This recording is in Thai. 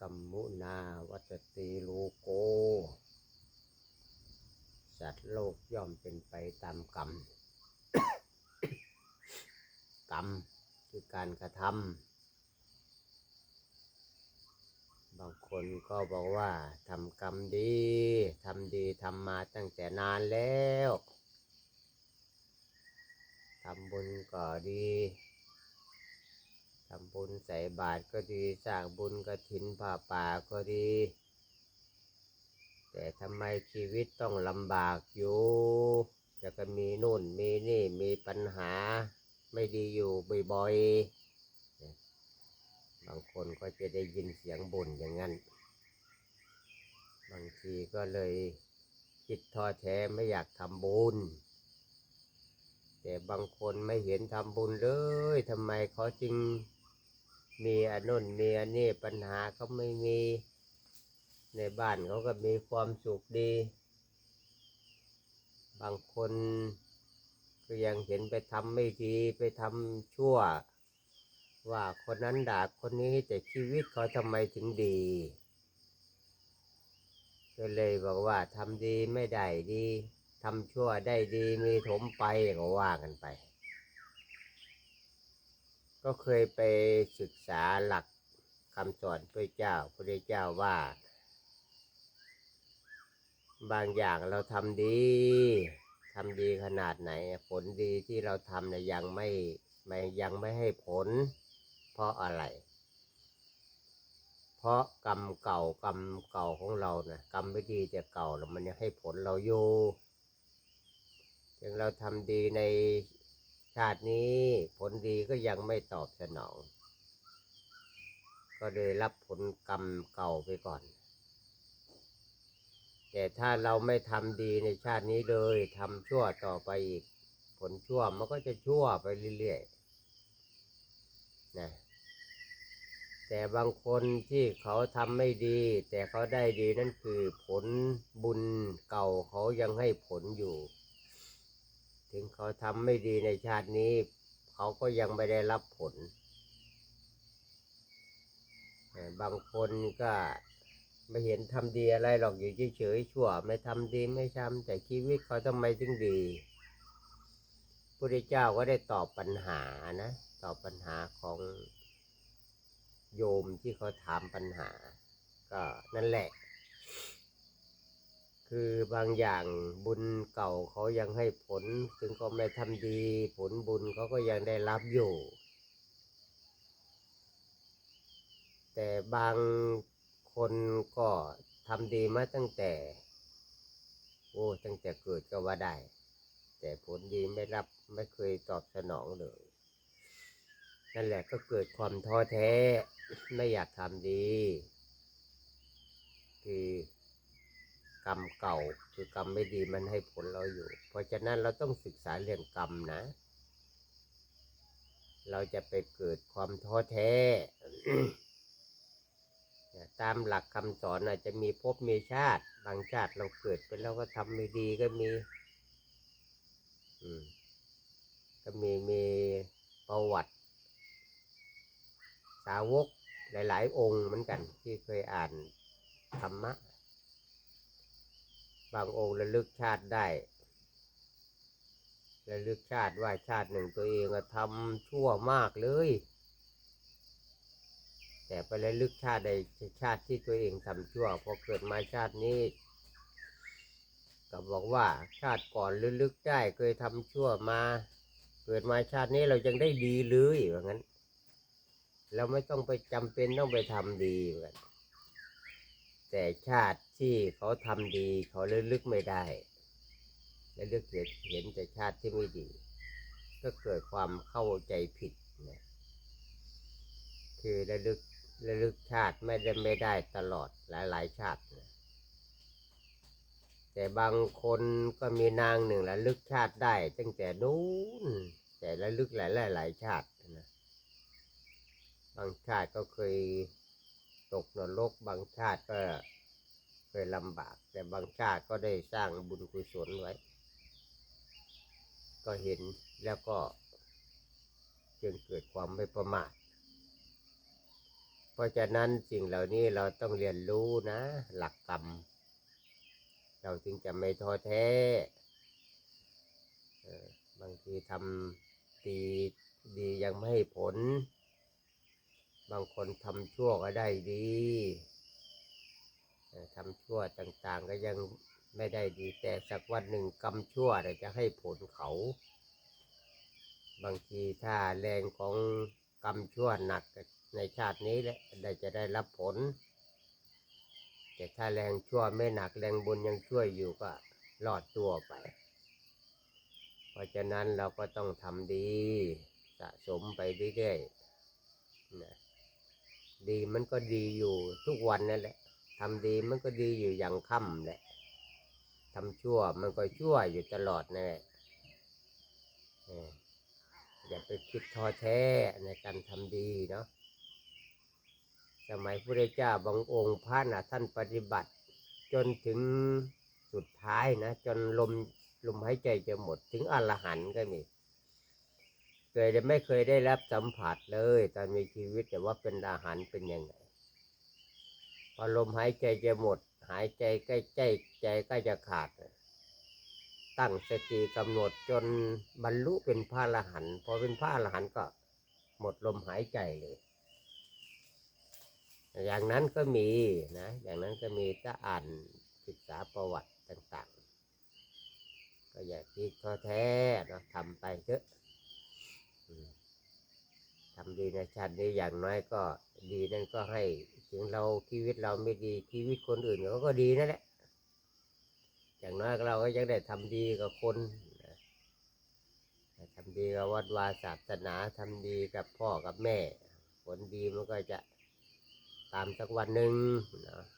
กัมมุนาวัตติโลโก สัตว์โลกย่อมเป็นไปตามกรรม กรรมคือการกระทำบางคนก็บอกว่าทำกรรมดีทำดีทำมาตั้งแต่นานแล้วทำบุญก็ดี บุญใส่บาตรก็ดีสร้างบุญกระถินผ้าป่าก็ดี แต่ทำไมชีวิตต้องลำบากอยู่ จะก็มีนู่นมีนี่มีปัญหาไม่ดีอยู่บ่อยๆ บางคนก็จะได้ยินเสียงบ่นอย่างนั้น บางทีก็เลยคิดท้อแท้ไม่อยากทำบุญแต่บางคนไม่เห็นทำบุญเลยทำไมเขาจึง มีอันนู้นมีอันนี้ปัญหาเขาไม่มี ในบ้านเขาก็มีความสุขดี บางคนก็ยังเห็นไปทำไม่ดีไปทำชั่ว ว่าคนนั้นด่าคนนี้แต่ชีวิตเขาทำไมถึงดี ก็เลยบอกว่าทำดีไม่ได้ดีทำชั่วได้ดีมีถมไปก็ว่ากันไป ก็เคยไปศึกษาหลักคำสอนพระเจ้าพระเจ้าว่า บางอย่างเราทำดีทำดีขนาดไหน ผลดีที่เราทำเนี่ยยังไม่ไม่ยังไม่ให้ผล เพราะอะไร เพราะกรรมเก่ากรรมเก่าของเรานะกรรมไม่ดีแต่เก่าแล้วมันยังให้ผลเราอยู่ถึงเราทำดีใน ชาตินี้ผลดีก็ยังไม่ตอบสนอง ก็เลยรับผลกรรมเก่าไปก่อน แต่ถ้าเราไม่ทำดีในชาตินี้เลยทำชั่วต่อไปอีก ผลชั่วมันก็จะชั่วไปเรื่อยๆนะแต่บางคนที่เขาทำไม่ดี แต่เขาได้ดีนั่นคือผลบุญเก่าเขายังให้ผลอยู่ ถึงเขาทำไม่ดีในชาตินี้ เขาก็ยังไม่ได้รับผล บางคนก็ไม่เห็นทำดีอะไรหรอกอยู่เฉยๆชั่ว ไม่ทำดีไม่ทำแต่ชีวิตเขาทำไมถึงดีพระเจ้าก็ได้ตอบปัญหานะตอบปัญหาของโยมที่เขาถามปัญหา ก็นั่นแหละ คือบางอย่างบุญเก่าเขายังให้ผล ถึงเขาไม่ทำดี ผลบุญเขาก็ยังได้รับอยู่ แต่บางคนก็ทำดีมาตั้งแต่ โอ้ตั้งแต่เกิดก็ว่าได้ แต่ผลดีไม่รับไม่เคยตอบสนองเลยนั่นแหละก็เกิดความท้อแท้ไม่อยากทำดี คือ กรรมเก่า คือกรรมไม่ดีมันให้ผลเราอยู่ เพราะฉะนั้นเราต้องศึกษาเรื่องกรรมนะ เราจะไปเกิดความท้อแท้ตามหลักคำสอนอาจจะมีภพมีชาติ บางชาติเราเกิดไปแล้วก็ทำไม่ดีก็มีก็มีมีประวัติ สาวกหลาย ๆ องค์เหมือนกันที่เคยอ่านธรรมะ บางองค์ระลึกชาติได้ระลึกชาติว่าชาติหนึ่งตัวเองทำชั่วมากเลย แต่ไประลึกชาติใดชาติที่ตัวเองทำชั่วพอเกิดมาชาตินี้ก็บอกว่าชาติก่อนระลึกได้เคยทำชั่วมา เกิดมาชาตินี้เรายังได้ดีเลยว่างั้น เราไม่ต้องไปจำเป็นต้องไปทำดีเหมือนกัน แต่ชาติที่เขาทำดี เขาเลืลึกไม่ได้ และเลือกเห็นเห็นแต่ชาติที่ไม่ดี ก็เกิดความเข้าใจผิดนะคือระลึกระลึกชาติไม่ได้ไม่ได้ตลอดหลายหลายชาตินะแต่บางคนก็มีนางหนึ่งระลึกชาติได้ ตั้งแต่นู้นแต่ระลึกหลายหลายหลายชาตินะบางชาติก็เคย ตกนรกบางชาติก็เคยลำบาก แต่บางชาติก็ได้สร้างบุญกุศลไว้ ก็เห็นแล้วก็จึงเกิดความไม่ประมาทเพราะฉะนั้นสิ่งเหล่านี้เราต้องเรียนรู้นะ หลักกรรม เราจึงจะไม่ท้อแท้บางทีทำดีดียังไม่ให้ผล บางคนทำชั่วก็ได้ดีทำชั่วต่างๆก็ยังไม่ได้ดี แต่สักวันหนึ่งกรรมชั่วจะให้ผลเขา บางทีถ้าแรงของกรรมชั่วหนักในชาตินี้แหละได้จะได้รับผล แต่ถ้าแรงชั่วไม่หนักแรงบุญยังช่วยอยู่ก็รอดตัวไป เพราะฉะนั้นเราก็ต้องทำดีสะสมไปเรื่อยๆนะ ดีมันก็ดีอยู่ทุกวันนั่นแหละทำดีมันก็ดีอยู่อย่างค่ำแหละทำชั่วมันก็ชั่วอยู่ตลอดนั่นแหละอออย่าไปคิดท้อแท้ในการทำดีเนาะสมัยพระเจ้าบางองค์พระนะท่านปฏิบัติ จนถึงสุดท้ายนะ จนลมลมหายใจจะหมดถึงอรหันต์ก็มี เคยได้ไม่เคยได้รับสัมผัสเลย ตอนมีชีวิตแต่ว่าเป็นอาหารเป็นยังไงพอลมหายใจจะหมด หายใจใกล้ใจใจใกล้จะขาด ตั้งสติกำหนดจนบรรลุเป็นพระอรหันต์พอเป็นพระอรหันต์ก็หมดลมหายใจเลย อย่างนั้นก็มีนะ อย่างนั้นก็มีถ้าอ่านศึกษาประวัติต่าง ๆ ก็อย่าคิดท้อแท้นะทำไปเถอะ ทำดีในชาตินี้อย่างน้อยก็ดีนั่นก็ให้ถึงเราชีวิตเราไม่ดีชีวิตคนอื่นเขาก็ดีนั่นแหละ อย่างน้อยเราก็ยังได้ทำดีกับคนทำดีกับวัดวาศาสนาทำดีกับพ่อกับแม่ ผลดีมันก็จะตามสักวันหนึ่งนะ